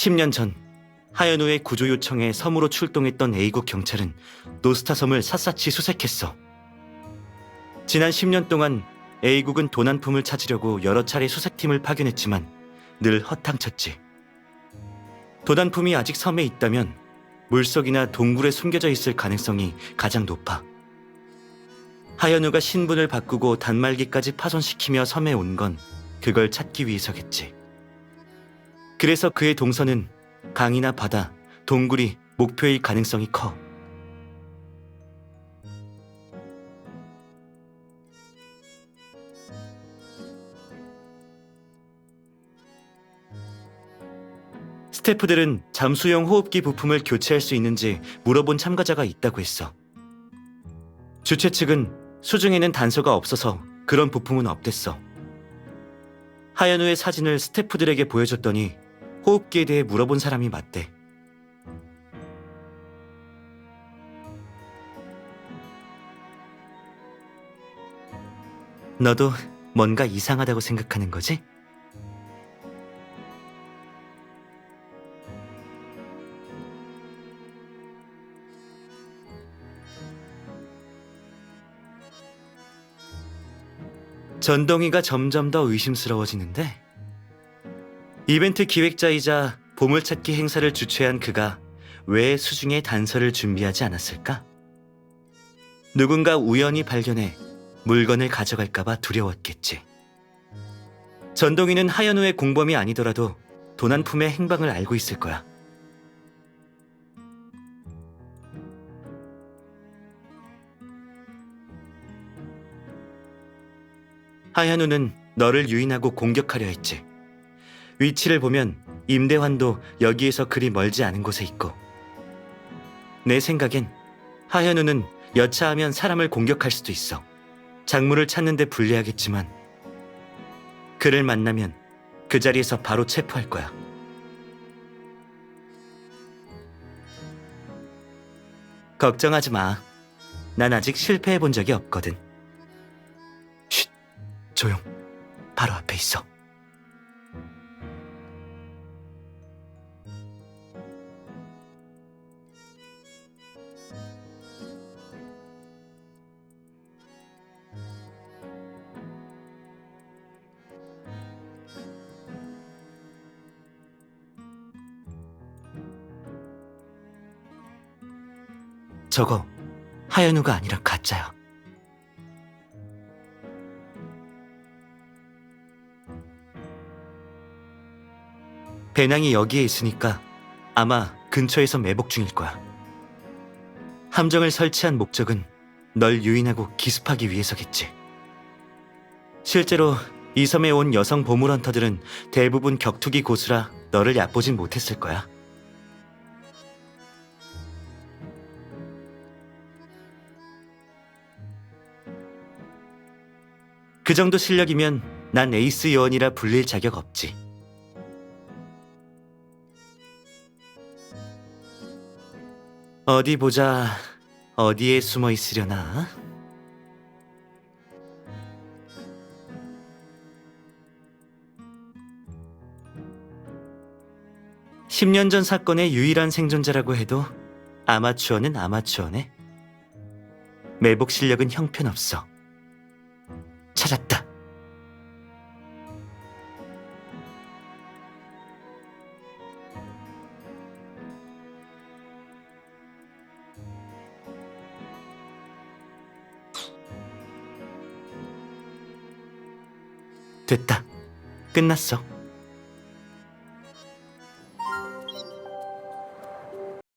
10년 전 하연우의 구조 요청에 섬으로 출동했던 A국 경찰은 노스타 섬을 샅샅이 수색했어. 지난 10년 동안 A국은 도난품을 찾으려고 여러 차례 수색팀을 파견했지만 늘 허탕쳤지. 도난품이 아직 섬에 있다면 물속이나 동굴에 숨겨져 있을 가능성이 가장 높아. 하연우가 신분을 바꾸고 단말기까지 파손시키며 섬에 온 건 그걸 찾기 위해서겠지. 그래서 그의 동선은 강이나 바다, 동굴이 목표일 가능성이 커. 스태프들은 잠수용 호흡기 부품을 교체할 수 있는지 물어본 참가자가 있다고 했어. 주최 측은 수중에는 단서가 없어서 그런 부품은 없댔어. 하연우의 사진을 스태프들에게 보여줬더니 호흡기에 대해 물어본 사람이 맞대. 너도 뭔가 이상하다고 생각하는 거지? 전동이가 점점 더 의심스러워지는데 이벤트 기획자이자 보물찾기 행사를 주최한 그가 왜 수중에 단서를 준비하지 않았을까? 누군가 우연히 발견해 물건을 가져갈까봐 두려웠겠지. 전동이는 하연우의 공범이 아니더라도 도난품의 행방을 알고 있을 거야. 하연우는 너를 유인하고 공격하려 했지. 위치를 보면 임대환도 여기에서 그리 멀지 않은 곳에 있고. 내 생각엔 하현우는 여차하면 사람을 공격할 수도 있어. 작물을 찾는데 불리하겠지만 그를 만나면 그 자리에서 바로 체포할 거야. 걱정하지 마. 난 아직 실패해 본 적이 없거든. 쉿, 조용. 바로 앞에 있어. 저거 하연우가 아니라 가짜야. 배낭이 여기에 있으니까 아마 근처에서 매복 중일 거야. 함정을 설치한 목적은 널 유인하고 기습하기 위해서겠지. 실제로 이 섬에 온 여성 보물 헌터들은 대부분 격투기 고수라 너를 얕보진 못했을 거야. 그 정도 실력이면 난 에이스 요원이라 불릴 자격 없지. 어디 보자. 어디에 숨어 있으려나? (10년) 전 사건의 유일한 생존자라고 해도 아마추어는 아마추어네 매복 실력은 형편없어 찾았다. 됐다. 끝났어.